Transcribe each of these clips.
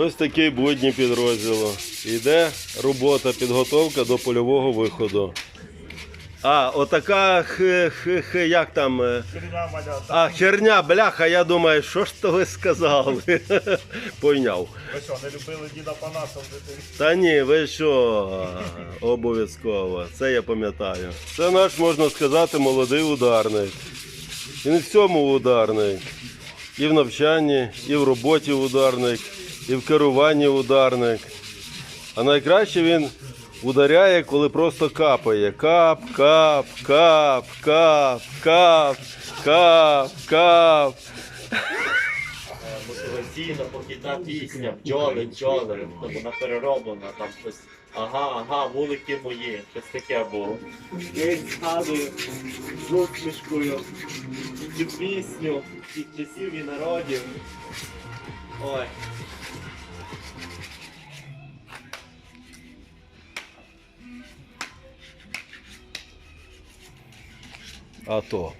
Ось такий будні підрозділу. Іде робота, підготовка до польового виходу. А, отака х, х, х, як там. е. А, херня, бляха, я думаю, що ж то ви сказали? Пойняв. Ви що, не любили діда Панаса в дитинстві? Та ні, ви що, обов'язково, це я пам'ятаю. Це наш, можна сказати, молодий ударник. Він в всьому ударник. І в навчанні, і в роботі ударник, і в керуванні ударник. А найкраще він ударяє, коли просто капає. Кап, кап, кап, кап, кап, кап, кап. мотиваційна похідна пісня, бджоли, бджоли, то вона перероблена, там щось. Ага, ага, вулики мої, щось таке було. Я їх згадую з усмішкою цю пісню тих часів і народів. Ой. А то.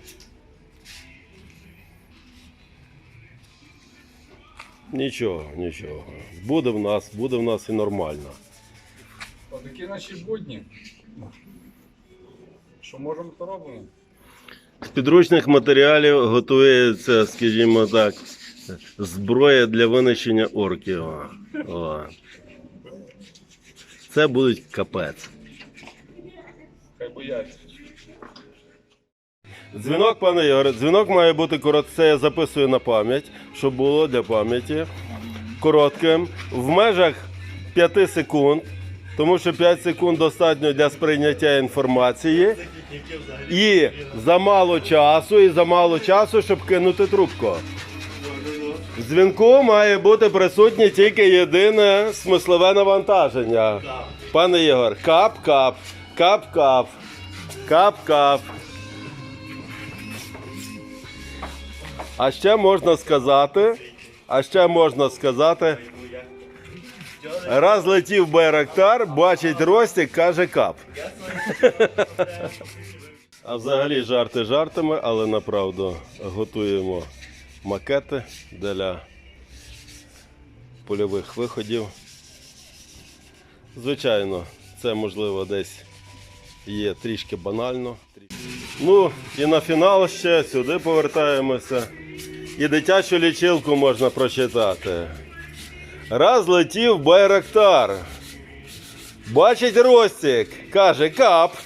Нічого, нічого. Буде в нас, буде в нас і нормально. Отакі наші будні. Що можемо, то робимо. З підручних матеріалів готується, скажімо так, зброя для винищення орків. О. Це будуть капець. Хай бояться. Дзвінок, пане Ігоре, дзвінок має бути короткий. Це я записую на пам'ять, щоб було для пам'яті. Коротким. В межах 5 секунд, тому що 5 секунд достатньо для сприйняття інформації. І замало часу, і замало часу, щоб кинути трубку. В дзвінку має бути присутнє тільки єдине смислове навантаження. Пане Ігор, кап-кап, кап-кап, кап-кап. А ще можна сказати, а ще можна сказати, раз летів Байрактар, бачить Ростик, каже кап. А взагалі жарти жартами, але направду готуємо макети для польових виходів. Звичайно, це можливо десь є трішки банально. Ну і на фінал ще сюди повертаємося. І дитячу лічилку можна прочитати. Раз летів Байрактар. Бачить Ростик, каже кап.